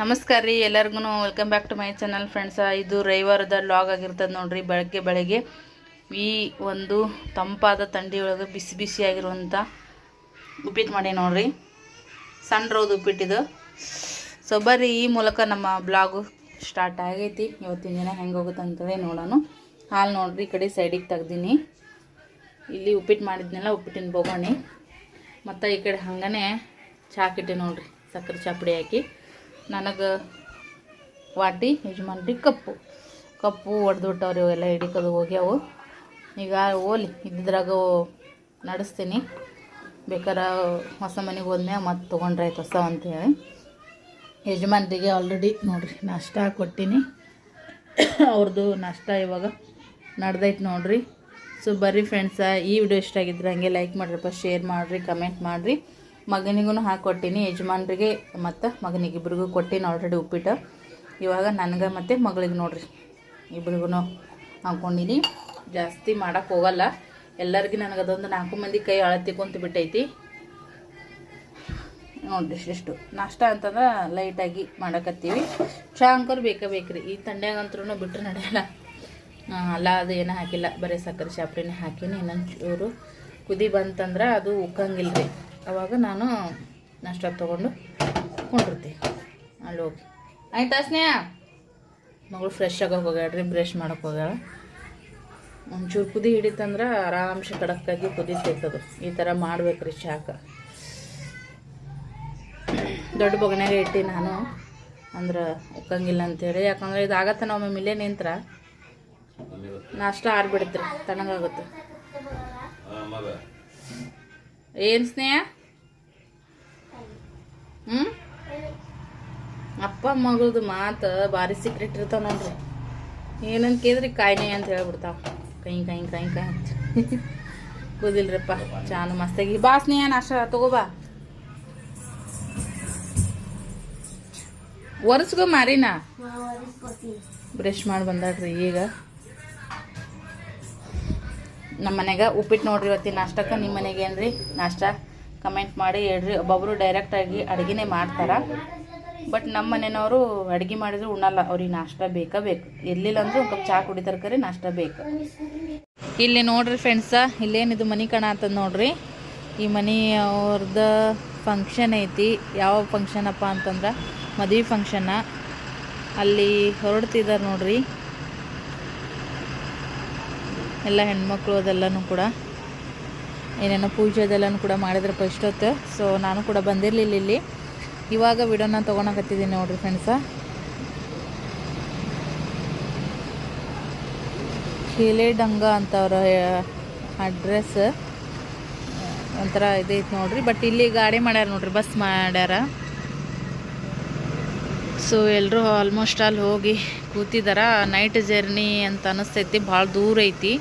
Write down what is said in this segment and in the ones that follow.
ನಮಸ್ಕಾರ ರೀ ಎಲ್ಲರಿಗೂ welcome back to my channel friends ಇದು ರವಿವಾರದ ಲಾಗ್ ಆಗಿರ್ತದೆ ನೋಡ್ರಿ, ಬೆಳಗ್ಗೆ ಬೆಳಗ್ಗೆ. ಈ ಒಂದು ತಂಪಾದ ತಂಡಿ ಒಳಗೆ ಬಿಸಿ ಆಗಿರುವಂಥ ಉಪ್ಪಿಟ್ಟು ಮಾಡಿ ನೋಡ್ರಿ. ಸಣ್ಣ ರೌದು ಉಪ್ಪಿಟ್ಟಿದು ಸೊ ಬರ್ರಿ, ಈ ಮೂಲಕ ನಮ್ಮ ಬ್ಲಾಗು ಸ್ಟಾರ್ಟ್ ಆಗೈತಿ. ಇವತ್ತಿನ ದಿನ ಹೆಂಗೆ ಹೋಗುತ್ತೆ ಅಂತೇಳಿ ನೋಡೋಣ. ಹಾಲು ನೋಡ್ರಿ, ಈ ಕಡೆ ಸೈಡಿಗೆ ತೆಗ್ದೀನಿ. ಇಲ್ಲಿ ಉಪ್ಪಿಟ್ಟು ಮಾಡಿದ್ನೆಲ್ಲ ಉಪ್ಪಿಟ್ಟಿನ ಬೋಗಣಿ. ಮತ್ತು ಈ ಕಡೆ ಹಂಗೆ ಚಾಕಿಟ್ಟೆ ನೋಡ್ರಿ, ಸಕ್ಕರೆ ಚಾಪುಡಿ ಹಾಕಿ. ನನಗೆ ವಾಟಿ, ಯಜಮಾನ್ರಿ ಕಪ್ಪು. ಕಪ್ಪು ಹೊಡೆದ್ಬಿಟ್ಟವ್ರಿ ಇವೆಲ್ಲ ಹಿಡಿಕೋದು ಹೋಗ್ಯಾವು. ಈಗ ಓಲಿ ಇದ್ರಾಗ ನಡೆಸ್ತೀನಿ. ಬೇಕಾರೆ ಹೊಸ ಮನೆಗೆ ಹೋದ್ಮ್ಯಾಗ ಮತ್ತೆ ತೊಗೊಂಡ್ರೆ ಆಯ್ತು ಹೊಸ ಅಂತೇಳಿ. ಯಜಮಾನ್ರಿಗೆ ಆಲ್ರೆಡಿ ನೋಡಿರಿ, ನಾಷ್ಟ ಕೊಟ್ಟಿನಿ. ಅವ್ರದ್ದು ನಾಷ್ಟ ಇವಾಗ ನಡ್ದೈತೆ ನೋಡಿರಿ. ಸೊ ಬರ್ರಿ ಫ್ರೆಂಡ್ಸ ಈ ವಿಡಿಯೋ ಇಷ್ಟ ಆಗಿದ್ರೆ ಹಂಗೆ ಲೈಕ್ ಮಾಡಿರಪ್ಪ ಶೇರ್ ಮಾಡಿರಿ ಕಮೆಂಟ್ ಮಾಡಿರಿ. ಮಗನಿಗೂ ಹಾಕ್ಕೊಟ್ಟಿನಿ ಯಜಮಾನ್ರಿಗೆ ಮತ್ತು ಮಗನಿಗೆ ಇಬ್ರಿಗೂ ಕೊಟ್ಟಿನಿ ಆಲ್ರೆಡಿ ಉಪ್ಪಿಟ್ಟು. ಇವಾಗ ನನಗೆ ಮತ್ತು ಮಗಳಿಗೆ ನೋಡ್ರಿ. ಇಬ್ರಿಗೂ ಹಾಕ್ಕೊಂಡಿನಿ ಜಾಸ್ತಿ ಮಾಡೋಕ್ಕೆ ಹೋಗಲ್ಲ. ಎಲ್ಲರಿಗೂ ನನಗೆ ಅದೊಂದು ನಾಲ್ಕು ಮಂದಿ ಕೈ ಅಳತಿ ಕುಂತು ಬಿಟ್ಟೈತಿ. ನೋಡ್ರಿ ಇಷ್ಟು ನಾಷ್ಟ ಅಂತಂದ್ರೆ ಲೈಟಾಗಿ ಮಾಡಕತ್ತೀವಿ. ಚಾ ಅಂಕರ್ ಬೇಕೇ ಬೇಕ್ರಿ. ಈ ತಂಡ್ಯಾಗಂತ್ರೂ ಬಿಟ್ಟರೆ ನಡೆಯಲ್ಲ. ಅಲ್ಲ, ಅದು ಏನೂ ಹಾಕಿಲ್ಲ. ಬರೀ ಸಕ್ಕರೆ ಶಾಪ್ರಿನೇ ಹಾಕಿನಿ. ಇನ್ನೊಂದು ಚೂರು ಕುದಿ ಬಂತಂದ್ರೆ ಅದು ಉಕ್ಕಂಗಿಲ್ಲ ರೀ ಅವಾಗ ನಾನು ನಾಷ್ಟ ತೊಗೊಂಡು ಕೊಂಡಿರ್ತೀನಿ. ಅಲ್ಲಿ ಹೋಗಿ. ಆಯ್ತಾ ಸ್ನೇಹ? ಮಗಳು ಫ್ರೆಶ್ ಆಗೋಕೆ ಹೋಗ್ಯಾಡ್ರಿ ಬ್ರಷ್ ಮಾಡೋಕೆ ಹೋಗ್ಯಾಳ. ಒಂಚೂರು ಕುದಿ ಹಿಡಿತಂದ್ರೆ ಆರಾಮ್ಸೆ ಕಡಕ್ಕಾಗಿ ಕುದಿತೈತದು ಈ ಥರ ಮಾಡ್ಬೇಕ್ರಿ ಶಾಖ ದೊಡ್ಡ ಬೊಗನ್ಯಾಗ ಇಟ್ಟು ನಾನು. ಅಂದ್ರೆ ಉಕ್ಕಂಗಿಲ್ಲ ಅಂತೇಳಿ. ಯಾಕಂದ್ರೆ ಇದು ಆಗತ್ತೆ ನಾವು ಒಮ್ಮೆ ಇಲ್ಲೇ ನಿಂತ್ರ. ನಾಷ್ಟ ಆರ್ಬಿಡುತ್ತೆ ತಣ್ಣಗಾಗುತ್ತೆ. ಏನು ಸ್ನೇಹ? ಹ್ಞೂ ಅಪ್ಪ ಮಗಳದು ಮಾತು ಭಾರಿ ಸೀಕ್ರೆಟ್ ಇರ್ತಾವ ನೋಡ್ರಿ. ಏನಂತ ಕೇಳಿದ್ರಿ ಕಾಯಿನೆ ಅಂತ ಹೇಳ್ಬಿಡ್ತಾವ. ಕೈ ಕೈ ಕೈ ಕೈ ಅಂತ. ಗೊತ್ತಿಲ್ರಪ್ಪ, ಚಾನು ಮಸ್ತಾಗಿ ಬಾ ಸ್ನೇಹ, ನಾಷ್ಟ ತಗೋಬಾ ಒರೆಸ್ಕೊ ಮಾರಿನ? ಬ್ರಷ್ ಮಾಡಿ ಬಂದಾಡ್ರಿ ಈಗ. ನಮ್ಮ ಮನೆಗೆ ಉಪ್ಪಿಟ್ಟು ನೋಡ್ರಿ ಇವತ್ತಿನ ನಾಷ್ಟಕ್ಕೆ ನಿಮ್ಮ ಮನೆಗೆ ಏನ್ರಿ ನಾಷ್ಟ? ಕಮೆಂಟ್ ಮಾಡಿ ಹೇಳ್ರಿ. ಒಬ್ಬೊಬ್ಬರು ಡೈರೆಕ್ಟಾಗಿ ಅಡುಗೆನೇ ಮಾಡ್ತಾರೆ. ಬಟ್ ನಮ್ಮ ಮನೆಯವರು ಅಡುಗೆ ಮಾಡಿದ್ರು ಉಣ್ಣಲ್ಲ. ಅವ್ರಿಗೆ ನಾಷ್ಟ ಬೇಕಾ ಬೇಕು. ಎಲ್ಲಿಲ್ಲ ಅಂದ್ರೆ ಒಂದು ಕಪ್ ಚಹಾ ಕುಡಿತಾರೆ ಕರೆ ನಾಷ್ಟ ಬೇಕು. ಇಲ್ಲಿ ನೋಡ್ರಿ ಫ್ರೆಂಡ್ಸ ಇಲ್ಲೇನಿದು ಮನೆ ಕಣ ಅಂತದ ನೋಡ್ರಿ. ಈ ಮನೆ ಅವ್ರದ್ದು ಫಂಕ್ಷನ್ ಐತಿ. ಯಾವ ಫಂಕ್ಷನಪ್ಪ ಅಂತಂದ್ರೆ ಮದುವೆ ಫಂಕ್ಷನ್ನ ಅಲ್ಲಿ ಹೊರಡ್ತಿದ್ದಾರೆ ನೋಡ್ರಿ. ಎಲ್ಲ ಹೆಣ್ಮಕ್ಳು ಅದೆಲ್ಲನೂ ಕೂಡ. ಏನೇನೋ ಪೂಜೆ ಅದೆಲ್ಲನೂ ಕೂಡ ಮಾಡಿದ್ರೆ ಫಸ್ಟ್ ಹೊತ್ತು ಸೊ ನಾನು ಕೂಡ ಬಂದಿರಲಿಲ್ಲ ಇಲ್ಲಿ. ಇವಾಗ ವಿಡಿಯೋನ ತೊಗೊಳಕತ್ತಿದ್ದೀನಿ ನೋಡ್ರಿ ಫ್ರೆಂಡ್ಸ ಖೀಲೆ ಡಂಗ ಅಂತ ಅಡ್ರೆಸ್ ಒಂಥರ ಇದೈತೆ ನೋಡ್ರಿ. ಬಟ್ ಇಲ್ಲಿ ಗಾಡಿ ಮಾಡ್ಯಾರ ನೋಡ್ರಿ ಬಸ್ ಮಾಡ್ಯಾರ. ಸೊ ಎಲ್ಲರೂ ಆಲ್ಮೋಸ್ಟ್ ಅಲ್ಲಿ ಹೋಗಿ ಕೂತಿದಾರ. ನೈಟ್ ಜರ್ನಿ ಅಂತ ಅನಿಸ್ತೈತಿ, ಭಾಳ ದೂರ ಐತಿ.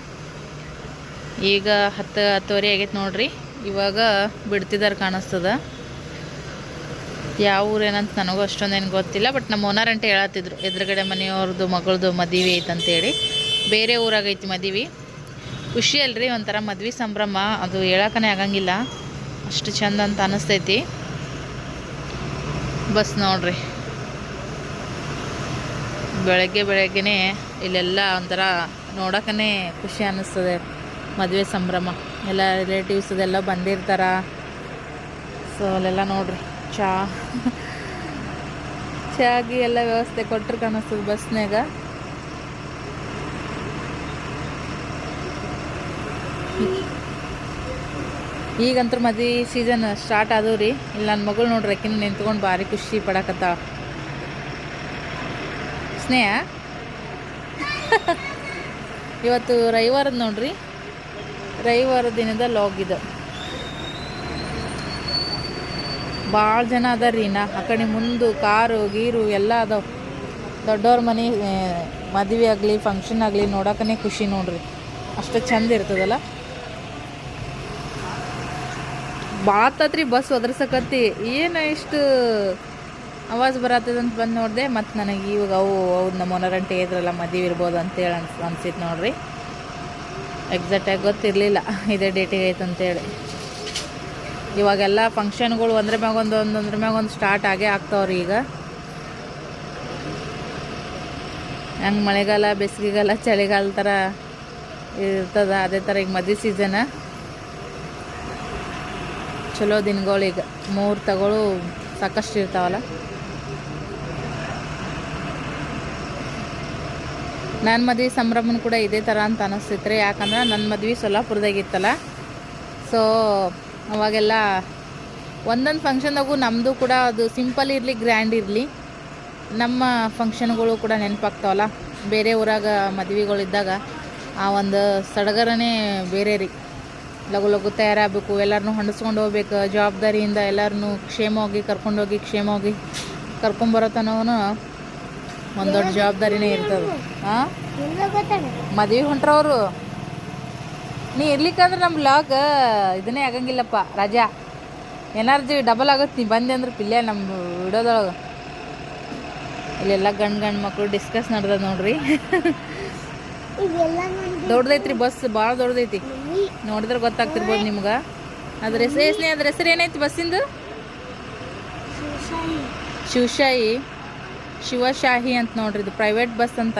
ಈಗ ಹತ್ತು ಹತ್ತುವರೆ ಆಗೈತೆ ನೋಡ್ರಿ. ಇವಾಗ ಬಿಡ್ತಿದ್ದಾರೆ ಕಾಣಿಸ್ತದ. ಯಾವ ಊರೇನಂತ ನನಗೂ ಅಷ್ಟೊಂದೇನು ಗೊತ್ತಿಲ್ಲ ಬಟ್ ನಮ್ಮ ಓನರ್ ಹೇಳತ್ತಿದ್ರು, ಎದುರುಗಡೆ ಮನೆಯವ್ರದ್ದು ಮಗಳದು ಮದುವೆ ಐತಂತೇಳಿ ಬೇರೆ ಊರಾಗೈತಿ ಮದುವೆ. ಖುಷಿ ಅಲ್ರಿ, ಒಂಥರ ಮದ್ವೆ ಸಂಭ್ರಮ. ಅದು ಹೇಳಕ್ಕನೇ ಆಗಂಗಿಲ್ಲ. ಅಷ್ಟು ಚಂದ ಅಂತ ಅನಿಸ್ತೈತಿ. ಬಸ್ ನೋಡ್ರಿ. ಬೆಳಗ್ಗೆ ಬೆಳಗ್ಗೆನೇ ಇಲ್ಲೆಲ್ಲ ಒಂಥರ ನೋಡೋಕನೇ ಖುಷಿ ಅನ್ನಿಸ್ತದೆ ಮದುವೆ ಸಂಭ್ರಮ. ಎಲ್ಲ ರಿಲೇಟಿವ್ಸ್ ಇದೆಲ್ಲ ಬಂದಿರ್ತಾರ. ಸೊ ಅಲ್ಲೆಲ್ಲ ನೋಡ್ರಿ, ಚಾ. ಚಾಗಿ ಎಲ್ಲ ವ್ಯವಸ್ಥೆ ಕೊಟ್ಟರು ಕಾಣಿಸ್ತದೆ ಬಸ್ನಾಗ ಈಗಂತೂ ಮದಿ ಸೀಸನ್ ಸ್ಟಾರ್ಟ್ ಆದವು ರೀ. ಇಲ್ಲಿ ನನ್ನ ಮಗಳು ನೋಡ್ರಿ, ಅಕ್ಕಿನ ನಿಂತ್ಕೊಂಡು ಭಾರಿ ಖುಷಿ ಪಡಕತ್ತಾವ ಸ್ನೇಹ? ಇವತ್ತು ರವಿವಾರದ ನೋಡ್ರಿ. ರವಿವಾರ ದಿನದ ಲಾಗ್ ಇದು. ಭಾಳ ಜನ ಅದ ರೀ ನಾ ಆ ಕಡೆ ಮುಂದೆ ಕಾರು, ಗೀರು ಎಲ್ಲ ಅದಾವ. ದೊಡ್ಡವ್ರ ಮನೆ ಮದುವೆ ಆಗಲಿ ಫಂಕ್ಷನ್ ಆಗಲಿ ನೋಡೋಕನೇ ಖುಷಿ ನೋಡ್ರಿ. ಅಷ್ಟು ಚಂದ ಇರ್ತದಲ್ಲ. ಭಾಳ ತತ್ರಿ ಬಸ್ ಒದರ್ಸಕತ್ತಿ. ಏನು ಇಷ್ಟು ಆವಾಜ್ ಬರತ್ತದಂತ ಬಂದು ನೋಡಿದೆ. ಮತ್ತು ನನಗೆ ಇವಾಗ ಅವು ಹೌದು ನಮ್ಮ ಓನರಂಟೆ ಇದ್ರಲ್ಲ ಮದುವೆ ಇರ್ಬೋದು ಅಂತೇಳಿ ಅನ್ಸ್ ಅನ್ಸಿತ್ತು ನೋಡ್ರಿ. ಎಕ್ಸಾಕ್ಟಾಗಿ ಗೊತ್ತಿರಲಿಲ್ಲ. ಇದೇ ಡೇಟಿಗೆ ಆಯ್ತು ಅಂತೇಳಿ ಇವಾಗೆಲ್ಲ ಫಂಕ್ಷನ್ಗಳು ಒಂದ್ರ ಮ್ಯಾಗ ಒಂದು ಒಂದ್ರ ಮ್ಯಾಗ ಒಂದು ಸ್ಟಾರ್ಟ್ ಆಗೇ ಆಗ್ತಾವ್ರಿ ಈಗ. ಹಂಗೆ ಮಳೆಗಾಲ, ಬೇಸಿಗೆಗಾಲ, ಚಳಿಗಾಲ ಥರ ಇರ್ತದ, ಅದೇ ಥರ ಈಗ ಮದುವೆ ಸೀಸನ್ ಚಲೋ ದಿನಗಳು ಈಗ. ಮೂರು ಮುಹೂರ್ತಗಳು ಸಾಕಷ್ಟು ಇರ್ತಾವಲ್ಲ. ನನ್ನ ಮದುವೆ ಸಂಭ್ರಮನ ಕೂಡ ಇದೇ ಥರ ಅಂತ ಅನಿಸ್ತೈತ್ರಿ, ಯಾಕಂದ್ರೆ ನನ್ನ ಮದ್ವೆ ಸೊಲ್ಲಾಪುರದಾಗಿತ್ತಲ್ಲ. ಸೊ ಅವಾಗೆಲ್ಲ ಒಂದೊಂದು ಫಂಕ್ಷನ್ದಾಗೂ ನಮ್ಮದು ಕೂಡ ಅದು ಸಿಂಪಲ್ ಇರಲಿ ಗ್ರ್ಯಾಂಡ್ ಇರಲಿ, ನಮ್ಮ ಫಂಕ್ಷನ್ಗಳು ಕೂಡ ನೆನಪಾಗ್ತಾವಲ್ಲ. ಬೇರೆ ಊರಾಗ ಮದ್ವೆಗಳಿದ್ದಾಗ ಆ ಒಂದು ಸಡಗರನೇ ಬೇರೆ ರೀ. ಲಘು ಲಘು ತಯಾರಾಗಬೇಕು ಎಲ್ಲರನ್ನೂ ಹೊಂಡಿಸ್ಕೊಂಡು ಹೋಗ್ಬೇಕು, ಜವಾಬ್ದಾರಿಯಿಂದ ಎಲ್ಲರನ್ನೂ ಕ್ಷೇಮವಾಗಿ ಕರ್ಕೊಂಡೋಗಿ, ಕ್ಷೇಮವಾಗಿ ಕರ್ಕೊಂಬರೋ ತನವನು ಒಂದು ದೊಡ್ಡ ಜವಾಬ್ದಾರಿನೇ ಇರ್ತದೆ. ಹಾಂ ಮದ್ವೆ ಹೊಂಟ್ರವರು. ನೀ ಇರ್ಲಿಕ್ಕಂದ್ರೆ ನಮ್ಮ ಲಾಗ್ ಇದನ್ನೇ ಆಗಂಗಿಲ್ಲಪ್ಪ ರಜಾ. ಎನರ್ಜಿ ಡಬಲ್ ಆಗುತ್ತೆ ನೀ ಬಂದೆ ಅಂದ್ರೆ ಪಿಲ್ಲೆ ನಮ್ಮ ವಿಡಿಯೋದೊಳಗೆ ಇಲ್ಲೆಲ್ಲ ಗಂಡು ಗಂಡು ಮಕ್ಕಳು ಡಿಸ್ಕಸ್ ನಡ್ದದ ನೋಡ್ರಿ. ದೊಡ್ಡದೈತ್ರಿ ಬಸ್ ಭಾಳ ದೊಡ್ಡದೈತಿ. ನೋಡಿದ್ರೆ ಗೊತ್ತಾಗ್ತಿರ್ಬೋದು ನಿಮ್ಗೆ. ಅದ್ರ ಹೆಸರು ಅದ್ರ ಹೆಸರು ಏನೈತಿ ಬಸ್ಸಿಂದು? ಶಿವಶಾಹಿ ಶಿವಶಾಹಿ ಅಂತ ನೋಡ್ರಿ ಇದು ಪ್ರೈವೇಟ್ ಬಸ್ ಅಂತ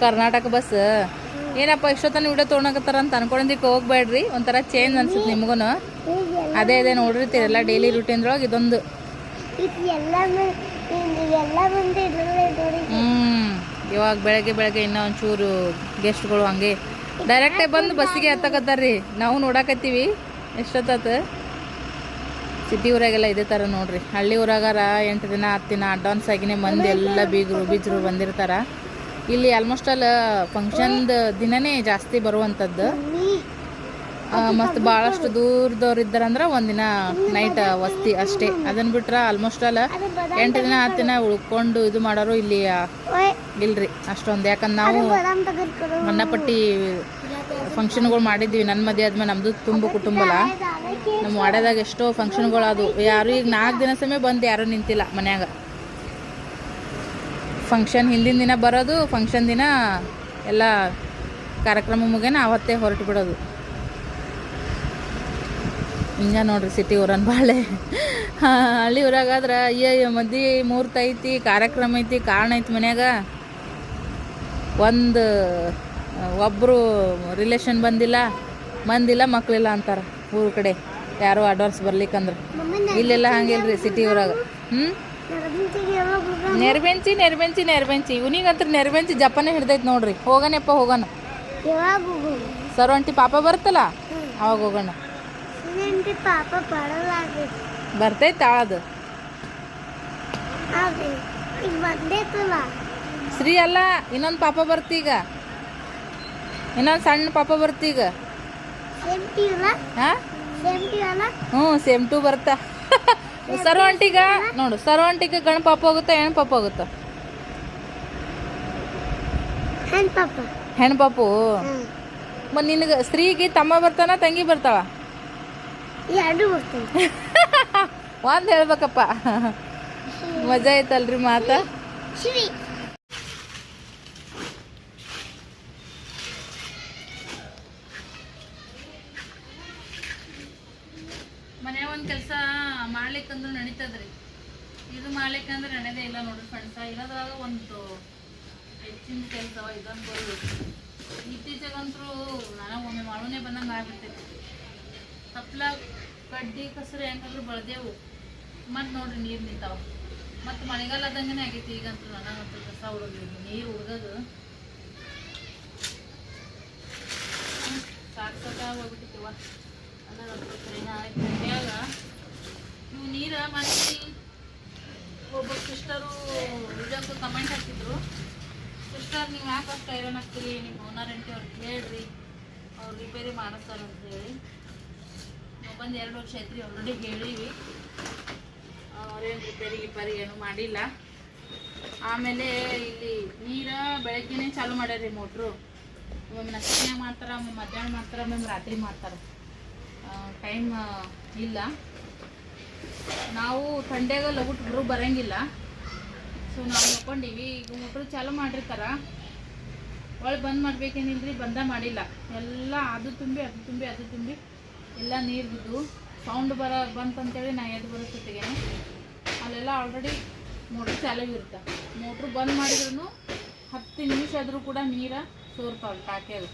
ಕರ್ನಾಟಕ ಬಸ್ ಏನಪ್ಪ ಇಷ್ಟೊತ್ತನ ವಿಡಿಯೋ ತೊಗೊಳಕತ್ತಾರ ಅಂತ ಅನ್ಕೊಂಡಿದ್ದಕ್ಕೆ ಹೋಗ್ಬೇಡ್ರಿ ಒಂಥರ ಚೇಂಜ್ ಅನ್ಸುತ್ತೆ ನಿಮ್ಗೂ ಅದೇ ಅದೇ ನೋಡಿರ್ತೀರಲ್ಲ ಡೈಲಿ ರೂಟೀನ್ದೊಳಗೆ ಇದೊಂದು. ಹ್ಞೂ ಹ್ಮ್ ಇವಾಗ ಬೆಳಗ್ಗೆ ಬೆಳಗ್ಗೆ ಇನ್ನೂ ಒಂಚೂರು ಗೆಸ್ಟ್ಗಳು ಹಂಗೆ. ಡೈರೆಕ್ಟೇ ಬಂದು ಬಸ್ಸಿಗೆ ಹತ್ತಕತ್ತಾರ್ರಿ ನಾವು ನೋಡಾಕತ್ತೀವಿ ಎಷ್ಟೊತ್ತಾತ? ಸಿಟಿ ಊರಾಗೆಲ್ಲ ಇದೇ ಥರ ನೋಡ್ರಿ. ಹಳ್ಳಿ ಊರಾಗಾರ ಎಂಟು ದಿನ, ಹತ್ತು ದಿನ ಅಡ್ವಾನ್ಸ್ ಆಗಿನೇ ಮಂದಿ ಎಲ್ಲ ಬೀಗರು, ಬೀಜರು ಬಂದಿರ್ತಾರೆ. ಇಲ್ಲಿ ಆಲ್ಮೋಸ್ಟ್ ಆಲ್ ಫಂಕ್ಷನ್ದು ದಿನನೇ ಜಾಸ್ತಿ ಬರುವಂಥದ್ದು ಮತ್ತು ಭಾಳಷ್ಟು ದೂರದವ್ರು ಇದ್ದಾರಂದ್ರೆ ಒಂದಿನ ನೈಟ್ ವಸ್ತಿ ಅಷ್ಟೇ. ಅದನ್ನು ಬಿಟ್ರೆ ಆಲ್ಮೋಸ್ಟ್ ಅಲ್ಲ ಎಂಟು ದಿನ, ಹತ್ತು ದಿನ ಉಳ್ಕೊಂಡು ಇದು ಮಾಡೋರು ಇಲ್ಲಿ ಇಲ್ರಿ ಅಷ್ಟೊಂದು. ಯಾಕಂದ್ರೆ ನಾವು ಮನ್ನಪಟ್ಟಿ ಫಂಕ್ಷನ್ಗಳು ಮಾಡಿದ್ವಿ. ನನ್ನ ಮದುವೆ ಆದ್ಮೇಲೆ ನಮ್ಮದು ತುಂಬ ಕುಟುಂಬಲ ಅಲ್ಲ. ನಮ್ಮ ವಾಡ್ಯದಾಗ ಎಷ್ಟೋ ಫಂಕ್ಷನ್ಗಳು ಅದು ಯಾರು ಈಗ ನಾಲ್ಕು ದಿನ ಸಮಯ ಬಂದು ಯಾರೂ ನಿಂತಿಲ್ಲ ಮನ್ಯಾಗ. ಫಂಕ್ಷನ್ ಹಿಂದಿನ ದಿನ ಬರೋದು ಫಂಕ್ಷನ್ ದಿನ ಎಲ್ಲ ಕಾರ್ಯಕ್ರಮ ಮುಗೇನ ಅವತ್ತೇ ಹೊರಟು ಬಿಡೋದು. ಹಿಂಗ ನೋಡ್ರಿ ಸಿಟಿ ಊರನ್ ಬಾಳೆ. ಹಳ್ಳಿ ಊರಾಗಾದ್ರೆ ಅಯ್ಯಯ್ಯ ಮದ್ವೆ ಮುಹೂರ್ತ ಐತಿ ಕಾರ್ಯಕ್ರಮ ಐತಿ ಕಾರಣ ಐತಿ ಮನ್ಯಾಗ. ಒಂದು ಒಬ್ಬರು ರಿಲೇಷನ್ ಬಂದಿಲ್ಲ ಬಂದಿಲ್ಲ ಮಕ್ಕಳಿಲ್ಲ ಅಂತಾರೆ ಊರ ಕಡೆ. ಯಾರು ಅಡ್ವಾನ್ಸ್ ಬರ್ಲಿಕ್ಕಂದ್ರೆ ಇಲ್ಲೆಲ್ಲ ಹಂಗಿಲ್ರಿ ಸಿಟಿ ಊರಾಗ. ಹ್ಞೂ ನೆರ್ಬೆಂಚಿ ನೆರ್ಬೆಂಚಿ ನೆರ್ಬೆಂಚಿ. ಇವನಿಗಂತ್ರ ನೆರಬೆಂಚಿ ಜಪಾನೇ ಹಿಡ್ದೈತಿ ನೋಡ್ರಿ. ಹೋಗಣಪ್ಪ ಹೋಗೋಣ ಸರ್ ಒಂಟಿ ಸರ್ವಂಟಿ ಪಾಪ ಬರುತ್ತಲ್ಲ ಅವಾಗ ಹೋಗೋಣ. ಸಿನೆಂಟಿ ಪಾಪ ಬರಲಾಗೈತಿ ಬರ್ತೈತೆ ತಾಳದು. ಅದೇ ಈಗ ಬಂದೈತಲ್ಲ ಶ್ರೀ ಅಲ್ಲ ಇನ್ನೊಂದು ಪಾಪ ಬರ್ತೀಗ ಇನ್ನೊಂದು ಸಣ್ಣ ಪಾಪ ಬರ್ತೀಗ ಹ್ಮ್ ಅಲ್ಲ? ಹಾಂ? ಸೇಮ್ಟಿ ಅಲ್ಲ? ಹ್ಞೂ ಸೇಮ್ ಟು ಬರ್ತಾ ಸರ್ವಂಟಿಗ ನೋಡು ಸರ್ವಂಟಿಗ ಗಣ ಪಾಪ ಹೋಗುತ್ತಾ ಹೆಣ್ಣು ಪಾಪ ಹೋಗುತ್ತಾ? ಹೆಣ್ ಪಾಪ. ಹೆಣ್ಣು ಪಾಪು? ನಿನಗೆ ಸ್ತ್ರೀಗೆ ತಮ್ಮ ಬರ್ತಾನ ತಂಗಿ ಬರ್ತಾಳ? ಎರಡು ಬರ್ತೈತಿ ಒಂದು ಹೇಳ್ಬೇಕಪ್ಪ. ಮಜಾ ಐತಲ್ರಿ ಮಾತ? ಮನೆ ಒಂದು ಕೆಲಸ ಮಾಡ್ಲಿಕ್ಕಂದ್ರೆ ನಡೀತದ್ರಿ. ಇದು ಮಾಡ್ಲಿಕ್ಕಂದ್ರೆ ನಡೆದೇ ಇಲ್ಲ ನೋಡ್ರಿ ಫ್ರೆಂಡ್ಸ ಇರೋದ್ರಾಗ ಒಂದು ಹೆಚ್ಚಿನ ಕೆಲಸ ಇದೊಂದು ಇತ್ತೀಚೆಗಂತೂ ನನಗೆ ಒಮ್ಮೆ ಮಾಡೋನೇ ಬಂದಂಗೆ ಆಗ್ಬಿಡ್ತೈತಿ. ತಪ್ಲ ಕಡ್ಡಿ, ಕಸರು ಹೆಂಗಾದ್ರೂ ಬೆಳೆದೇವು. ಮತ್ತು ನೋಡ್ರಿ ನೀರು ನಿಂತಾವ. ಮತ್ತು ಮಳೆಗಾಲದಂಗೆ ಆಗೈತಿ ಈಗಂತೂ ನನಗಂತೂ ಕಸ ಉಡೋದು ನೀರು ಉಡ್ದದು ಸಾಕು ಸಾಕಾಗಿ ಹೋಗ್ಬಿಟ್ಟಿವ ಅದಂತೂ ಕರೆ ನಾಳೆ ಕನ್ಯಾಗ ಇವು ನೀರ ಮನೆಯಲ್ಲಿ ಒಬ್ಬ ಸಿಸ್ಟರು ಇದಕ್ಕೂ ಕಮೆಂಟ್ ಹಾಕಿದ್ರು. ಸಿಸ್ಟರ್, ನೀವು ಯಾಕೆ ಅಷ್ಟು ಐರನ್ ಹಾಕ್ತೀರಿ ನಿಮ್ಮ ಓನರ್ ಅಂಟಿ ಅವ್ರಿಗೆ ಹೇಳ್ರಿ ಅವ್ರು ರಿಪೇರಿ ಮಾಡಿಸ್ತಾರಂತ ಹೇಳಿ ನಾವು ಎರಡ್ ವರ್ಷ ಐತ್ರಿ ಆಲ್ರೆಡಿ ಹೇಳಿವಿ. ಅವ್ರೇನು ರಿಪೇರಿ ಗಿಪೇರಿ ಏನು ಮಾಡಿಲ್ಲ. ಆಮೇಲೆ ಇಲ್ಲಿ ನೀರ ಬೆಳಗ್ಗೆನೆ ಚಾಲು ಮಾಡ್ಯಾರ ಮೋಟ್ರು ಒಮ್ಮೆ ನಸಿನ್ಯಾಗ ಮಾಡ್ತಾರ ಒಮ್ಮೆ ಮಧ್ಯಾಹ್ನ ಮಾಡ್ತಾರ ಒಮ್ಮೆ ರಾತ್ರಿ ಮಾಡ್ತಾರ. ಟೈಮ್ ಇಲ್ಲ. ನಾವು ಥಂಡ್ಯಾಗ ಲಗುಟ್ರು ಬರಂಗಿಲ್ಲ. ಸೊ ನಾವು ನೋಡ್ಕೊಂಡಿವಿ ಈಗ ಮೋಟ್ರು ಚಾಲು ಮಾಡಿರ್ತಾರ. ಒಳಗೆ ಬಂದ್ ಮಾಡ್ಬೇಕೇನಿಲ್ರಿ, ಬಂದ ಮಾಡಿಲ್ಲ. ಎಲ್ಲ ಅದು ತುಂಬಿ ಅದು ತುಂಬಿ ಅದು ತುಂಬಿ. ಎಲ್ಲ ನೀರು ಬಿದ್ದು ಸೌಂಡ್ ಬರ, ಬಂತಂತೇಳಿ ನಾ ಎದ್ದು ಬರೋಷ್ಟೊತ್ತಿಗೆ ಅಲ್ಲೆಲ್ಲ ಆಲ್ರೆಡಿ ಮೋಟ್ರ್ ಚಾಲು ಇರುತ್ತೆ. ಮೋಟ್ರ್ ಬಂದ್ ಮಾಡಿದ್ರು ಹತ್ತು ನಿಮಿಷ ಆದರೂ ಕೂಡ ನೀರ ಸೋರ್ತಾವೆ ಟಾಕ್ಯಾಗ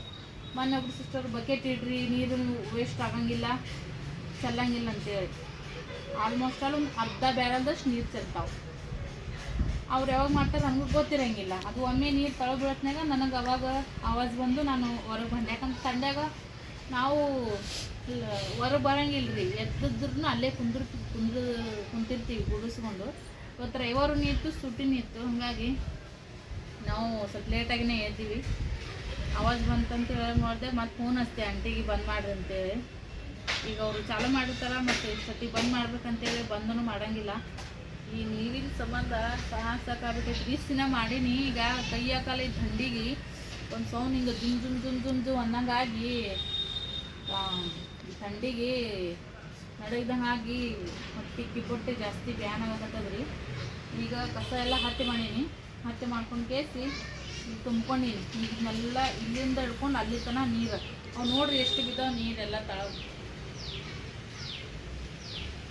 ಮೊನ್ನೆ ಒಬ್ರು ಸಿಸ್ಟರ್ ಬಕೆಟ್ ಇಡ್ರಿ, ನೀರು ವೇಸ್ಟ್ ಆಗಂಗಿಲ್ಲ, ಚೆಲ್ಲಂಗಿಲ್ಲ ಅಂತೇಳಿ. ಆಲ್ಮೋಸ್ಟ್ ಆಲ್ ಒಂದು ಅರ್ಧ ಬ್ಯಾರಲ್ದಷ್ಟು ನೀರು ಚೆಲ್ತಾವೆ. ಅವ್ರು ಯಾವಾಗ ಮಾಡ್ತಾರೆ ನನಗೂ ಗೊತ್ತಿರಂಗಿಲ್ಲ. ಅದು ಒಮ್ಮೆ ನೀರು ತಳ ಬೀಳತ್ನಾಗ ನನಗೆ ಅವಾಗ ಆವಾಜ್ ಬಂದು ನಾನು ಹೊರಗೆ ಬಂದೆ. ಯಾಕಂದ್ರೆ ತಂಡ್ಯಾಗ ನಾವು ಬರಂಗಿಲ್ಲ ರೀ ಎದ್ದಿದ್ರು ಅಲ್ಲೇ ಕುಂದ್ರ ಕುಂದ್ರ, ಕುಂತಿರ್ತೀವಿ ಗುಡಿಸ್ಕೊಂಡು. ಇವತ್ತು ರವಿವಾರ ನೀತ್ತು ಸುಟ್ಟಿನೂ ಇತ್ತು ಹಾಗಾಗಿ ನಾವು ಸ್ವಲ್ಪ ಲೇಟಾಗಿನೇ ಎದ್ದೀವಿ. ಆವಾಜ್ ಬಂತಂತ ಹೇಳಿ ಮಾಡಿದೆ ಮತ್ತೆ ಫೋನ್ ಹಚ್ತೆ ಆಂಟಿಗೆ ಬಂದ್ ಮಾಡ್ರಿ ಅಂತೇಳಿ. ಈಗ ಅವರು ಚಾಲು ಮಾಡಿರ್ತಾರ, ಮತ್ತು ಈ ಸತಿ ಬಂದ್ ಮಾಡ್ಬೇಕಂತೇಳಿ ಬಂದನು ಮಾಡಂಗಿಲ್ಲ. ಈ ನೀರಿನ ಸಂಬಂಧ ಸಾಕು ಸಾಕಾಗ್ಬಿಟ್ಟೈತಿ ಇಷ್ಟು ದಿನ ಮಾಡೀನಿ, ಈಗ ಕೈಯ ಕಾಲ ದಂಡಿಗೆ. ಒಂದು ಸೌಂಡ್ ಹಿಂಗೆ ಜುಮ್ ಜುಮ್ ಜುಮ್ ಜುಮ್ ಜುಮ್ ಅನ್ನಂಗಾಗಿ ಥಂಡಿಗೆ ನಡಗ್ದಂಗೆ ಆಗಿ ಹೊಟ್ಟೆ ಕಿಬ್ಬೊಟ್ಟೆ ಜಾಸ್ತಿ ಬ್ಯಾನ್ ಆಗತ್ತದ್ರಿ ಈಗ ಕಸ ಎಲ್ಲ ಹತ್ತಿ ಮಾಡೀನಿ. ಹತ್ತಿ ಮಾಡ್ಕೊಂಡು ಕೇಸಿ ಈಗ ತುಂಬ್ಕೊಂಡೀನಿ. ಈಗ ಇದನ್ನೆಲ್ಲ ಇಲ್ಲಿಂದ ಹಿಡ್ಕೊಂಡು ಅಲ್ಲಿ ತನಕ ನೀರು. ಅವು ನೋಡ್ರಿ ಎಷ್ಟು ಬಿದ್ದಾವ ನೀರೆಲ್ಲ ತಳ